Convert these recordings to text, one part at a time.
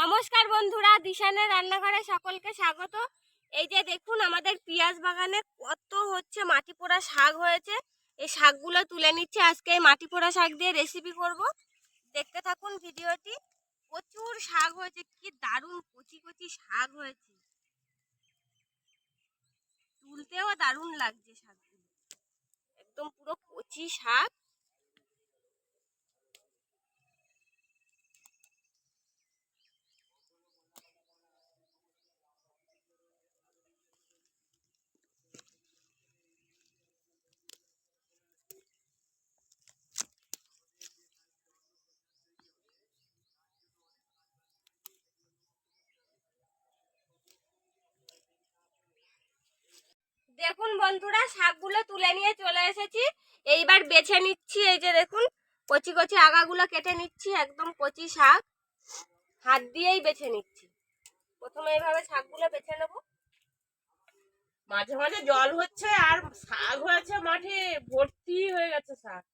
নমস্কার বন্ধুরা, দিশানের রান্নাঘরে সকলকে স্বাগত। এই যে দেখুন, আমাদের পেঁয়াজ বাগানে কত হচ্ছে মাটি পোড়া শাক হয়েছে। এই শাকগুলো তুলে নিচ্ছে, আজকে এই মাটি পোড়া শাক দিয়ে রেসিপি করব। দেখতে থাকুন ভিডিওটি, প্রচুর শাক হয়েছে, কি দারুণ কচি কচি শাক হয়েছে। তুলতেও দারুণ লাগছে শাকগুলো। একদম পুরো কচি শাক। দেখুন বন্ধুরা শাকগুলো তুলে নিয়ে চলে এসেছি। এইবার বেছে নিচ্ছি এই যে দেখুন কচি কচি আগাগুলো কেটে নিচ্ছি একদম কচি শাক। হাত দিয়েই বেছে নিচ্ছি। প্রথমে এইভাবে শাকগুলো বেছে নেব। মাঝে মাঝে জল হচ্ছে আর শাক হয়েছে মাঠে ভর্তি হয়ে গেছে শাক।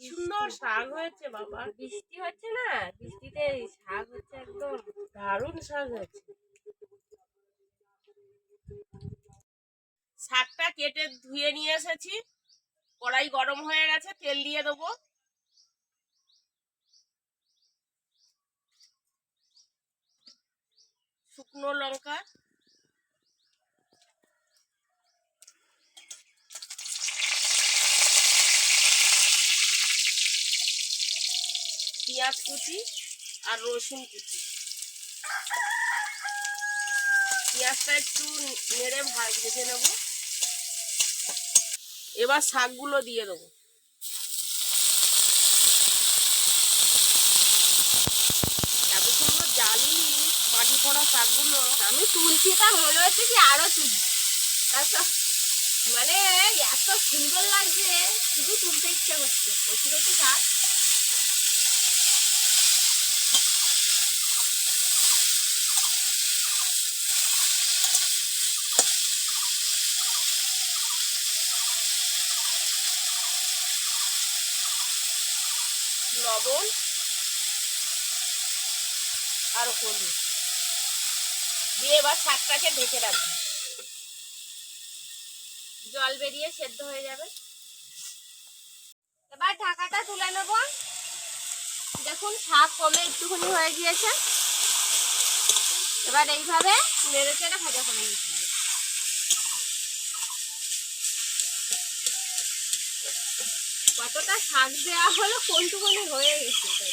সুন্দর শাক হয়েছে বাবা। বৃষ্টি হচ্ছে না? বৃষ্টিতে শাক হচ্ছে একদম দারুণ শাক হয়েছে। শাকটা কেটে ধুয়ে নিয়ে এসেছি। কড়াই গরম হয়ে গেছে, তেল দিয়ে দেবো। শুকনো লঙ্কা। পেঁয়াজ কুচি আর রসুন কুচি। পেঁয়াজটা একটু নেড়ে ভাজ ভেজে নেব। এবার শাকগুলো দিয়ে দেবো। এত সুন্দর জালি মাটি পড়া শাকগুলো। আমি তুলছি তা মনে হচ্ছে কি আরও তুলি। তারপর মানে এত সুন্দর লাগছে, শুধু তুলতে ইচ্ছে করছে। কচি কচি শাক। লবণ আর হলুদ। দিয়ে এবার শাকটাকে ঢেকে রাখব। জল বেরিয়ে সেদ্ধ হয়ে যাবে। এবার ঢাকাটা তুলে নেব। দেখুন, শাক কমে একটুখানি হয়ে গিয়েছে। এবার এইভাবে নেড়ে চেড়ে ভাজা করে নিতে হবে। কতটা শাক দেওয়া হলো কোনটুকুনি হয়ে গেছে তাই।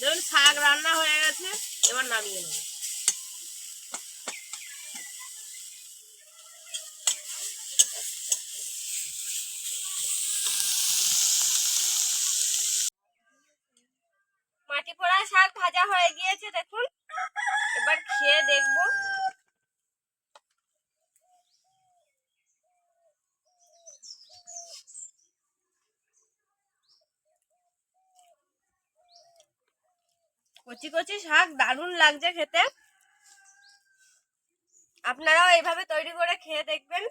ধরুন শাক রান্না হয়ে গেছে, এবার নামিয়ে নেব। পোড়া শাক ভাজা হয়ে গিয়েছে, দেখুন। এবার খেয়ে দেখব। কচি কচি শাক দারুণ লাগছে খেতে। আপনারাও এইভাবে তৈরি করে খেয়ে দেখবেন।